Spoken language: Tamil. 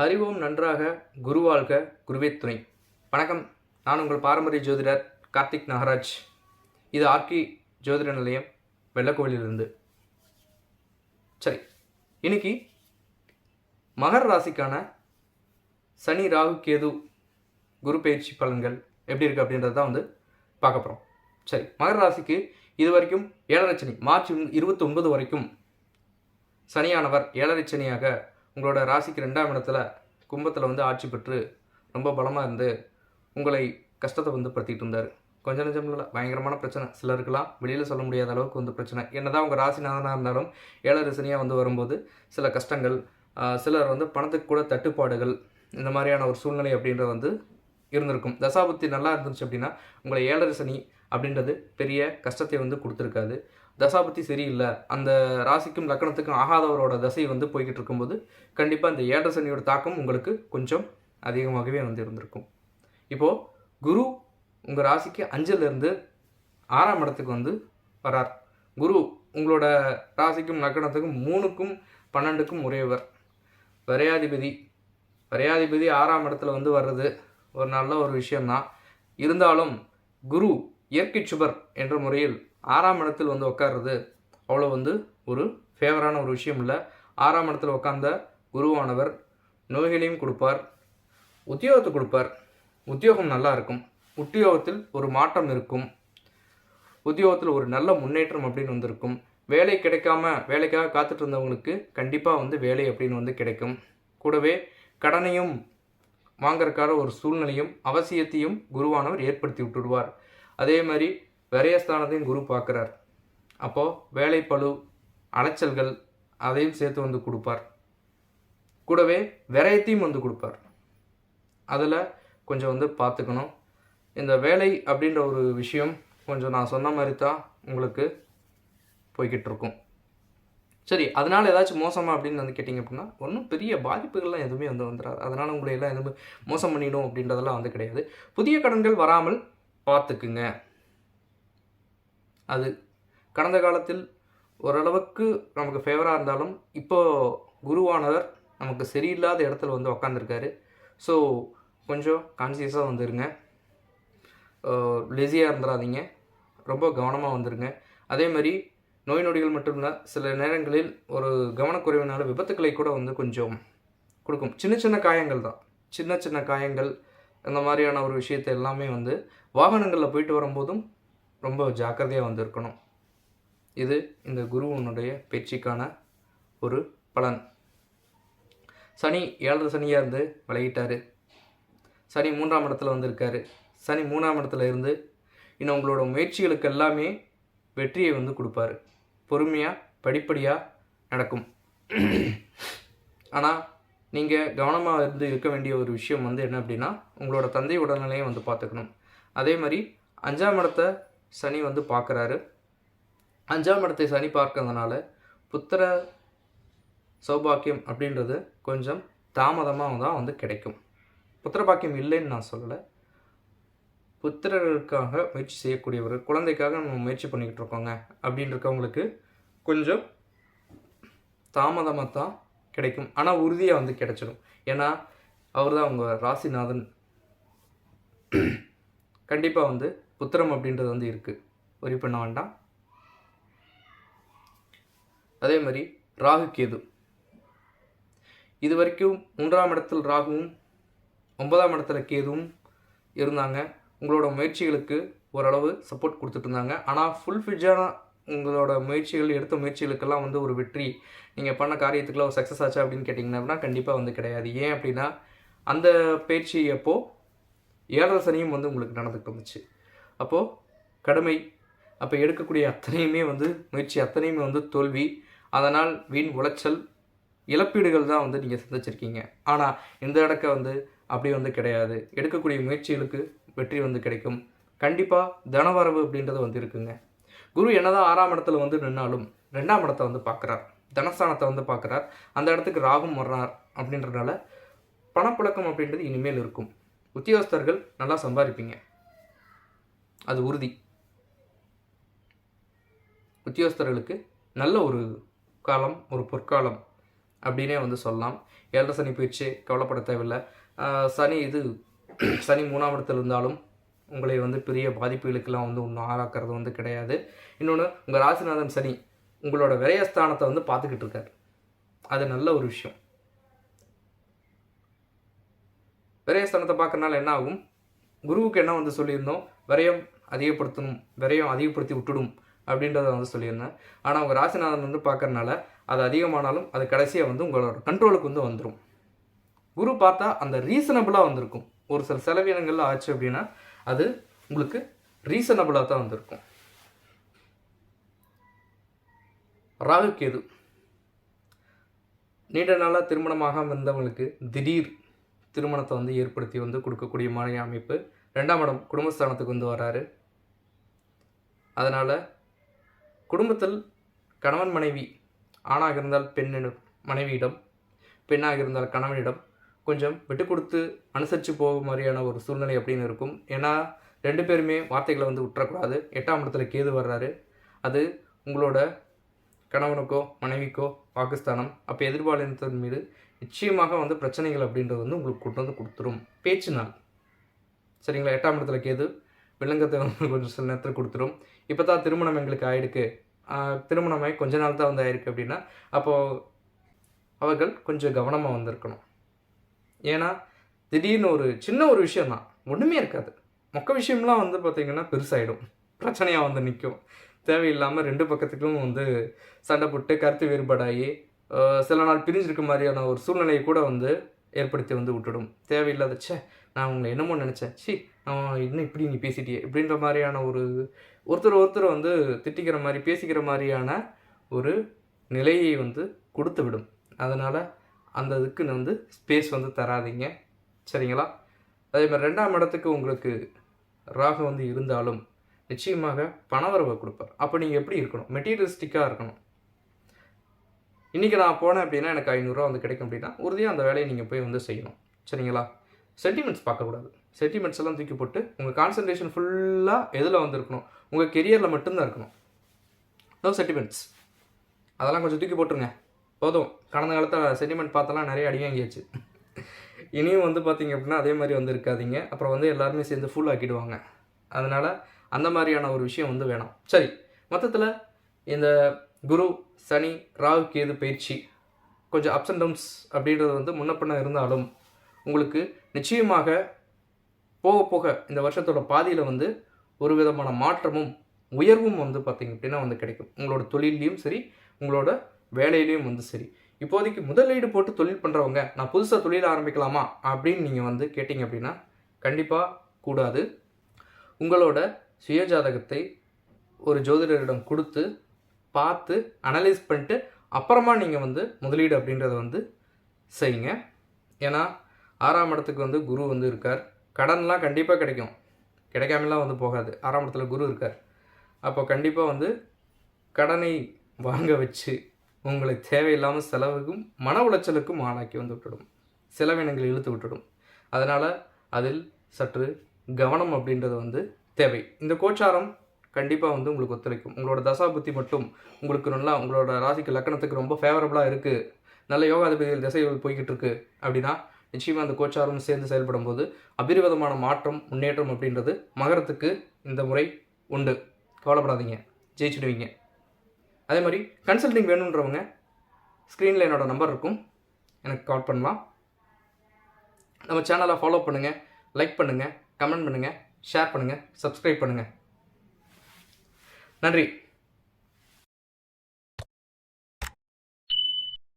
ஹரிவோம் நன்றாக குருவாழ்க குருவே துணை. வணக்கம். நான் உங்கள் பாரம்பரிய ஜோதிடர் கார்த்திக் நாகராஜ். இது ஆர்கி ஜோதிட நிலையம் வெள்ளக்கோவிலிருந்து சரி இன்னைக்கு மகர ராசிக்கான சனி ராகு கேது குரு பயிற்சி பலன்கள் எப்படி இருக்குது அப்படின்றத தான் வந்து பார்க்க போகிறோம் சரி மகர ராசிக்கு இது வரைக்கும் ஏழரை சனி மார்ச் இருபத்தி ஒன்பது வரைக்கும் சனியானவர் ஏழரை சனியாக உங்களோட ராசிக்கு ரெண்டாம் இடத்துல கும்பத்தில் வந்து ஆட்சி பெற்று ரொம்ப பலமாக இருந்து உங்களை கஷ்டத்தை வந்து படுத்திட்டு இருந்தார். கொஞ்சம் நெஞ்சம் இல்லை பயங்கரமான பிரச்சனை. சிலருக்கெல்லாம் வெளியில் சொல்ல முடியாத அளவுக்கு வந்து பிரச்சனை. என்னதான் உங்கள் ராசிநாதனாக இருந்தாலும் ஏழரை சனியாக வந்து வரும்போது சில கஷ்டங்கள் சிலர் வந்து பணத்துக்கு கூட தட்டுப்பாடுகள் இந்த மாதிரியான ஒரு சூழ்நிலை அப்படின்றது வந்து இருந்திருக்கும். தசாபுத்தி நல்லா இருந்துச்சு அப்படின்னா உங்களை ஏழரை சனி அப்படின்றது பெரிய கஷ்டத்தை வந்து கொடுத்துருக்காது. தசாபுத்தி சரியில்லை. அந்த ராசிக்கும் லக்கணத்துக்கும் ஆகாதவரோட தசை வந்து போய்கிட்டு இருக்கும்போது கண்டிப்பாக இந்த ஏழரை சனியோட தாக்கம் உங்களுக்கு கொஞ்சம் அதிகமாகவே வந்து இருந்திருக்கும். இப்போது குரு உங்கள் ராசிக்கு அஞ்சிலிருந்து ஆறாம் இடத்துக்கு வந்து வரார். குரு உங்களோட ராசிக்கும் லக்கணத்துக்கும் மூணுக்கும் பன்னெண்டுக்கும் உரியவர். வரையாதிபதி. வரையாதிபதி ஆறாம் இடத்துல வந்து வர்றது ஒரு நல்ல ஒரு விஷயம்தான். இருந்தாலும் குரு இயற்கை சுபர் என்ற முறையில் ஆறாம் இடத்தில் வந்து உட்கார்றது அவ்வளோ வந்து ஒரு ஃபேவரான ஒரு விஷயம் இல்லை. ஆறாம் இடத்துல உட்கார்ந்த குருவானவர் நோய்களையும் கொடுப்பார் உத்தியோகத்தை கொடுப்பார். உத்தியோகம் நல்லா இருக்கும். உத்தியோகத்தில் ஒரு மாற்றம் இருக்கும். உத்தியோகத்தில் ஒரு நல்ல முன்னேற்றம் அப்படின்னு வந்திருக்கும். வேலை கிடைக்காம வேலைக்காக காத்துட்டு இருந்தவங்களுக்கு கண்டிப்பாக வந்து வேலை அப்படின்னு வந்து கிடைக்கும். கூடவே கடனையும் வாங்கறக்கான ஒரு சூழ்நிலையும் அவசியத்தையும் குருவானவர் ஏற்படுத்தி விட்டுடுவார். அதே மாதிரி விரயஸ்தானத்தையும் குரு பார்க்குறார். அப்போது வேலைப்பழு அலைச்சல்கள் அதையும் சேர்த்து வந்து கொடுப்பார். கூடவே விரயத்தையும் வந்து கொடுப்பார். அதில் கொஞ்சம் வந்து பார்த்துக்கணும். இந்த வேலை அப்படின்ற ஒரு விஷயம் கொஞ்சம் நான் சொன்ன மாதிரி தான் உங்களுக்கு போய்கிட்டு இருக்கும். சரி அதனால் ஏதாச்சும் மோசமாக அப்படின்னு வந்து கேட்டிங்க அப்படின்னா ஒன்றும் பெரிய பாதிப்புகள்லாம் எதுவுமே வந்து வந்துடாது அதனால் உங்களை எல்லாம் எதுவுமே மோசம் பண்ணிடும் அப்படின்றதெல்லாம் வந்து கிடையாது. புதிய கடன்கள் வராமல் பார்த்துக்குங்க. அது கடந்த காலத்தில் ஓரளவுக்கு நமக்கு ஃபேவராக இருந்தாலும் இப்போ குருவானவர் நமக்கு சரியில்லாத இடத்துல வந்து உக்காந்துருக்காரு. ஸோ கொஞ்சம் கான்சியஸாக வந்துருங்க. லெசியாக இருந்துடாதீங்க ரொம்ப கவனமாக வந்துருங்க. அதே மாதிரி நோய் நொடிகள் மட்டும் இல்லை சில நேரங்களில் ஒரு கவனக்குறைவினால விபத்துக்களை கூட வந்து கொஞ்சம் கொடுக்கும். சின்ன சின்ன காயங்கள் தான். சின்ன சின்ன காயங்கள் அந்த மாதிரியான ஒரு விஷயத்தை எல்லாமே வந்து வாகனங்களில் போயிட்டு வரும்போதும் ரொம்ப ஜாக்கிரதையாக வந்திருக்கணும். இது இந்த குருவனுடைய பேச்சுக்கான ஒரு பலன். சனி ஏழரை சனியாக இருந்து விளையிட்டார் சனி மூன்றாம் இடத்துல வந்திருக்காரு. சனி மூணாம் இடத்துல இருந்து இன்னும் உங்களோட முயற்சிகளுக்கு எல்லாமே வெற்றியை வந்து கொடுப்பாரு. பொறுமையாக படிப்படியாக நடக்கும். ஆனால் நீங்கள் கவனமாக இருந்து இருக்க வேண்டிய ஒரு விஷயம் வந்து என்ன அப்படின்னா உங்களோட தந்தை உடல்நிலையை வந்து பார்த்துக்கணும். அதே மாதிரி அஞ்சாம் இடத்தை சனி வந்து பார்க்குறாரு. அஞ்சாம் இடத்தை சனி பார்க்கறதுனால புத்திர சௌபாக்கியம் அப்படின்றது கொஞ்சம் தாமதமாக தான் வந்து கிடைக்கும். புத்திர பாக்கியம் இல்லைன்னு நான் சொல்லலை. புத்திரர்களுக்காக முயற்சி செய்யக்கூடியவர் குழந்தைக்காக நம்ம முயற்சி பண்ணிக்கிட்டு இருக்கோங்க அப்படின்னு இருக்கவங்களுக்கு கொஞ்சம் தாமதமாக தான் கிடைக்கும். ஆனால் உறுதியாக வந்து கிடைச்சிடும். ஏன்னா அவர் தான் உங்கள் ராசிநாதன். கண்டிப்பாக வந்து புத்திரம் அப்படின்றது வந்து இருக்குது worry பண்ண வேண்டாம். அதே மாதிரி ராகு கேது. இது வரைக்கும் மூன்றாம் இடத்தில் ராகுவும் ஒன்பதாம் இடத்துல கேதுவும் இருந்தாங்க. உங்களோட முயற்சிகளுக்கு ஓரளவு சப்போர்ட் கொடுத்துட்டு இருந்தாங்க. ஆனால் ஃபுல் ஃபிட்ஜான உங்களோட முயற்சிகள் எடுத்த முயற்சிகளுக்கெல்லாம் வந்து ஒரு வெற்றி. நீங்கள் பண்ண காரியத்துக்குள்ள ஒரு சக்ஸஸ் ஆச்சா அப்படின்னு கேட்டிங்கன்னா கண்டிப்பாக வந்து கிடையாது. ஏன் அப்படின்னா அந்த பயிற்சி அப்போது ஏழரை சனியும் வந்து உங்களுக்கு நடந்துட்டு இருந்துச்சு. அப்போது கடுமை. அப்போ எடுக்கக்கூடிய அத்தனையுமே வந்து முயற்சி அத்தனையுமே வந்து தோல்வி. அதனால் வீண் உளைச்சல் இழப்பீடுகள் தான் வந்து நீங்கள் சந்திச்சிருக்கீங்க. ஆனால் இந்த இடக்க வந்து அப்படி வந்து கிடையாது. எடுக்கக்கூடிய முயற்சிகளுக்கு வெற்றி வந்து கிடைக்கும். கண்டிப்பாக தனவரவு அப்படின்றது வந்து இருக்குங்க. குரு என்னதான் ஆறாம் இடத்துல வந்து நின்னாலும் ரெண்டாம் இடத்த வந்து பார்க்குறார். தனஸ்தானத்தை வந்து பார்க்குறார். அந்த இடத்துக்கு ராகும் வர்றார் அப்படின்றனால பணப்புழக்கம் அப்படின்றது இனிமேல் இருக்கும். உத்தியோகஸ்தர்கள் நல்லா சம்பாதிப்பீங்க. அது உறுதி. உத்தியோகஸ்தர்களுக்கு நல்ல ஒரு காலம் ஒரு பொற்காலம் அப்படின்னே வந்து சொல்லலாம். ஏழரை சனி போயிடுச்சு கவலைப்பட தேவையில்லை. சனி இது சனி மூணாம் இடத்துல இருந்தாலும் உங்களை வந்து பெரிய பாதிப்புகளுக்கெல்லாம் வந்து ஒன்றும் ஆளாக்குறது வந்து கிடையாது. இன்னொன்று உங்கள் ராசிநாதன் சனி உங்களோட விரயஸ்தானத்தை வந்து பார்த்துக்கிட்டு இருக்கார். அது நல்ல ஒரு விஷயம். விரயஸ்தானத்தை பார்க்கறனால என்ன ஆகும்? குருவுக்கு என்ன வந்து சொல்லியிருந்தோம்? விரயம் அதிகப்படுத்தணும் விரயம் அதிகப்படுத்தி விட்டுடும் அப்படின்றத வந்து சொல்லியிருந்தேன். ஆனால் உங்கள் ராசிநாதன் வந்து பார்க்கறனால அது அதிகமானாலும் அது கடைசியாக வந்து உங்களோட கண்ட்ரோலுக்கு வந்து வந்துடும் குரு பார்த்தா அந்த ரீசனபிளாக வந்திருக்கும். ஒரு சில செலவினங்கள்லாம் ஆச்சு அப்படின்னா அது உங்களுக்கு ரீசனபிளாக தான் வந்திருக்கும். ராகு கேது. நீண்ட நாளாக திருமணமாகாமல் இருந்தவங்களுக்கு திடீர் திருமணத்தை வந்து ஏற்படுத்தி வந்து கொடுக்கக்கூடிய மாநில அமைப்பு ரெண்டாம் இடம் குடும்பஸ்தானத்துக்கு வந்து வராரு. அதனால் குடும்பத்தில் கணவன் மனைவி ஆணாக இருந்தால் பெண்ணிடம் மனைவியிடம் பெண்ணாக இருந்தால் கணவனிடம் கொஞ்சம் விட்டு கொடுத்து அனுசரித்து போக மாதிரியான ஒரு சூழ்நிலை அப்படின்னு இருக்கும். ஏன்னா ரெண்டு பேருமே வார்த்தைகளை வந்து விட்டுறக்கூடாது எட்டாம் இடத்துல கேது வர்றாரு. அது உங்களோட கணவனுக்கோ மனைவிக்கோ பாகிஸ்தானம் அப்போ எதிர்பாலினத்தின் மீது நிச்சயமாக வந்து பிரச்சனைகள் அப்படின்றது வந்து உங்களுக்கு கொண்டு வந்து கொடுத்துரும். பேச்சு நாள். சரிங்களா? எட்டாம் இடத்துல கேது விலங்கத்தை வந்து கொஞ்சம் சில நேரத்தில் கொடுத்துரும். இப்போ தான் திருமணம் எங்களுக்கு ஆயிருக்கு. திருமணம் திருமணமாகி கொஞ்ச நாள் தான் வந்து ஆயிருக்கு அப்படின்னா அப்போது அவர்கள் கொஞ்சம் கவனமாக வந்திருக்கணும். ஏன்னா திடீர்னு ஒரு சின்ன ஒரு விஷயம் தான் ஒன்றுமே இருக்காது. மொக்க விஷயம்லாம் வந்து பார்த்திங்கன்னா பெருசாகிடும் பிரச்சனையாக வந்து நிற்கும் தேவையில்லாமல் ரெண்டு பக்கத்துக்கும் வந்து சண்டை போட்டு கருத்து வேறுபாடாகி சில நாள் பிரிஞ்சிருக்க மாதிரியான ஒரு சூழ்நிலையை கூட வந்து ஏற்படுத்தி வந்து விட்டுடும். தேவையில்லாத ச்சே நான் உங்களை என்னமோ நினச்சேன். சி நான் இன்னும் இப்படி நீ பேசிட்டியே. இப்படின்ற மாதிரியான ஒரு ஒருத்தர் ஒருத்தர் வந்து திட்டிக்கிற மாதிரி பேசிக்கிற மாதிரியான ஒரு நிலையை வந்து கொடுத்து விடும். அதனால் அந்த இதுக்கு வந்து ஸ்பேஸ் வந்து தராதீங்க. சரிங்களா? அதே மாதிரி ரெண்டாம் இடத்துக்கு உங்களுக்கு ராகு வந்து இருந்தாலும் நிச்சயமாக பணவரவை கொடுப்பார். அப்போ நீங்கள் எப்படி இருக்கணும்? மெட்டீரியலிஸ்டிக்காக இருக்கணும். இன்றைக்கி நான் போனேன் அப்படின்னா எனக்கு ஐநூறுரூவா வந்து கிடைக்கும் அப்படின்னா உறுதியாக அந்த வேலையை நீங்கள் போய் வந்து செய்யணும். சரிங்களா? சென்டிமெண்ட்ஸ் பார்க்கக்கூடாது. சென்டிமெண்ட்ஸ் எல்லாம் தூக்கி போட்டு உங்கள் கான்சன்ட்ரேஷன் ஃபுல்லாக எதில் வந்து இருக்கணும் உங்கள் கெரியரில் மட்டும்தான் இருக்கணும். நோ சென்டிமெண்ட்ஸ் அதெல்லாம் கொஞ்சம் தூக்கி போட்டுருங்க. போதும். கடந்த காலத்தில் சென்டிமெண்ட் பார்த்தெல்லாம் நிறைய அடி வாங்கியாச்சு. இனியும் வந்து பார்த்தீங்க அப்படின்னா அதே மாதிரி வந்து இருக்காதீங்க. அப்புறம் வந்து எல்லாருமே சேர்ந்து ஃபுல் ஆக்கிடுவாங்க. அதனால் அந்த மாதிரியான ஒரு விஷயம் வந்து வேணாம். சரி. மொத்தத்தில் இந்த குரு சனி ராகு கேது பயிற்சி. கொஞ்சம் அப்ஸ் அண்ட் டவுன்ஸ் அப்படின்றது வந்து முன்ன பின்ன இருந்தாலும் உங்களுக்கு நிச்சயமாக போக போக இந்த வருஷத்தோட பாதியில் வந்து ஒரு விதமான மாற்றமும் உயர்வும் வந்து பார்த்திங்க அப்படின்னா வந்து கிடைக்கும். உங்களோட தொழிலையும் சரி உங்களோட வேலையிலையும் வந்து சரி. இப்போதைக்கு முதலீடு போட்டு தொழில் பண்ணுறவங்க நான் புதுசாக தொழில் ஆரம்பிக்கலாமா அப்படின்னு நீங்கள் வந்து கேட்டிங்க அப்படின்னா கண்டிப்பாக கூடாது. உங்களோட சுயஜாதகத்தை ஒரு ஜோதிடரிடம் கொடுத்து பார்த்து அனலைஸ் பண்ணிட்டு அப்புறமா நீங்கள் வந்து முதலீடு அப்படின்றத வந்து செய்யுங்க. ஏன்னா ஆறாம் இடத்துக்கு வந்து குரு வந்து இருக்கார். கடன்லாம் கண்டிப்பாக கிடைக்கும். கிடைக்காமலாம் வந்து போகாது. ஆறாம் இடத்துல குரு இருக்கார். அப்போ கண்டிப்பாக வந்து கடனை வாங்க வச்சு உங்களை தேவையில்லாமல் செலவுக்கும் மன உளைச்சலுக்கும் ஆளாக்கி வந்து விட்டுடும். செலவினங்களை இழுத்து விட்டுடும். அதனால் அதில் சற்று கவனம் அப்படின்றது வந்து தேவை. இந்த கோச்சாரம் கண்டிப்பாக வந்து உங்களுக்கு ஒத்துழைக்கும். உங்களோட தசா புத்தி மட்டும் உங்களுக்கு நல்லா உங்களோட ராசிக்கு லக்கணத்துக்கு ரொம்ப ஃபேவரபுளாக இருக்குது நல்ல யோகாதிபதிகள் திசைகள் போய்கிட்டு இருக்கு அப்படின்னா நிச்சயமாக அந்த கோச்சாரம் சேர்ந்து செயல்படும் போது அபிரிவிதமான மாற்றம் முன்னேற்றம் அப்படின்றது மகரத்துக்கு இந்த முறை உண்டு. கவலைப்படாதீங்க. ஜெயிச்சுடுவீங்க. அதே மாதிரி கன்சல்டிங் வேணுன்றவங்க ஸ்க்ரீனில் என்னோட நம்பர் இருக்கும். எனக்கு கால் பண்ணலாம். நம்ம சேனலை ஃபாலோ பண்ணுங்கள் லைக் பண்ணுங்கள் கமெண்ட் பண்ணுங்கள் ஷேர் பண்ணுங்கள் சப்ஸ்கிரைப் பண்ணுங்கள் நன்றி.